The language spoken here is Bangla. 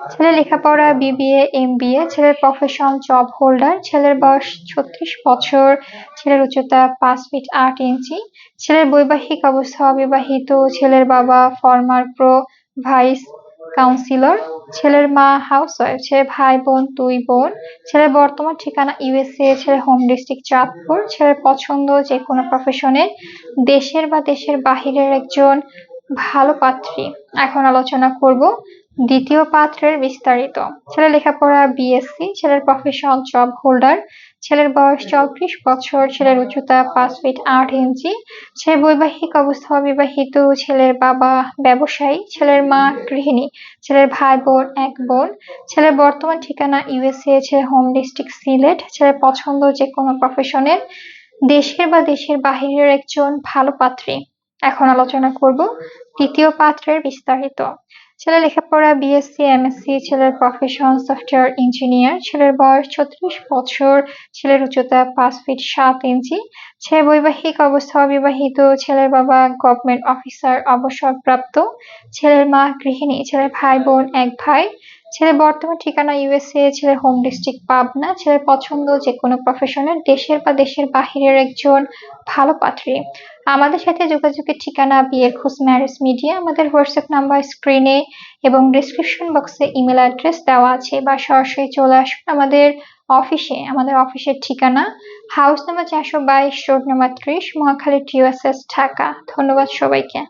ছেলে লেখাপড়া বিবিএ এম বিএ ছেলের প্রফেশন জব হোল্ডার ছেলের বয়স ছত্রিশ বছর, ছেলের উচ্চতা পাঁচ ফিট আট ইঞ্চি ছেলের বৈবাহিক অবস্থা অবিবাহিত, ছেলের বাবা ফর্মার প্রো ভাইস কাউন্সিলর ছেলের মা হাউস ওয়াইফ ছেলের ভাই বোন, দুই বোন, ছেলের বর্তমান ঠিকানা ইউএসএ ছেলের হোম ডিস্ট্রিক্ট চাঁদপুর, ছেলের পছন্দ যে কোনো প্রফেশনের দেশের বা দেশের বাহিরের একজন ভালো পাত্রী। এখন আলোচনা করব দ্বিতীয় পাত্রের বিস্তারিত। ছেলে লেখাপড়া বিএসসি ছেলের প্রফেশন জব হোল্ডার ছেলের বয়স চৌত্রিশ বছর, ছেলের উচ্চতা পাঁচ ফিট আট ইঞ্চি ছেলের বৈবাহিক অবস্থা বিবাহিত ছেলের বাবা ব্যবসায়ী, ছেলের মা গৃহিণী, ছেলের ভাই বোন এক বোন, ছেলের বর্তমান ঠিকানা ইউএসএ ছেলের হোম ডিস্ট্রিক্ট সিলেট, ছেলের পছন্দ যে কোনো প্রফেশনের দেশের বা দেশের বাহিরের একজন ভালো পাত্রী। এখন আলোচনা করব তৃতীয় পাত্রের বিস্তারিত। ছেলে লেখাপড়া বিএসসি এমএসসি ছেলের প্রফেশন সফটওয়্যার ইঞ্জিনিয়ার ছেলের বয়স ছত্রিশ বছর, ছেলের উচ্চতা পাঁচ ফিট সাত ইঞ্চি ছেলে বৈবাহিক অবস্থা অবিবাহিত, ছেলের বাবা গভর্নমেন্ট অফিসার অবসরপ্রাপ্ত, ছেলের মা গৃহিণী, ছেলের ভাই বোন এক ভাই ছেলের বর্তমান ঠিকানা ইউএসএ ছেলের হোম ডিস্ট্রিক্ট পাবনা, ছেলের পছন্দ যে কোনো প্রফেশনের দেশের বা দেশের বাহিরের একজন ভালো পাত্রী আমাদের সাথে যোগাযোগের ঠিকানা বিয়ের খোঁজ ম্যারেজ মিডিয়া আমাদের হোয়াটসঅ্যাপ নাম্বার স্ক্রিনে এবং ডিসক্রিপশন বক্সে ইমেল অ্যাড্রেস দেওয়া আছে বা সরাসরি চলে আসুন আমাদের অফিসে আমাদের অফিসের ঠিকানা হাউস নাম্বার চারশো বাইশ রোড নাম্বার ত্রিশ, মহাখালী টিউএসএস ঢাকা। ধন্যবাদ সবাইকে।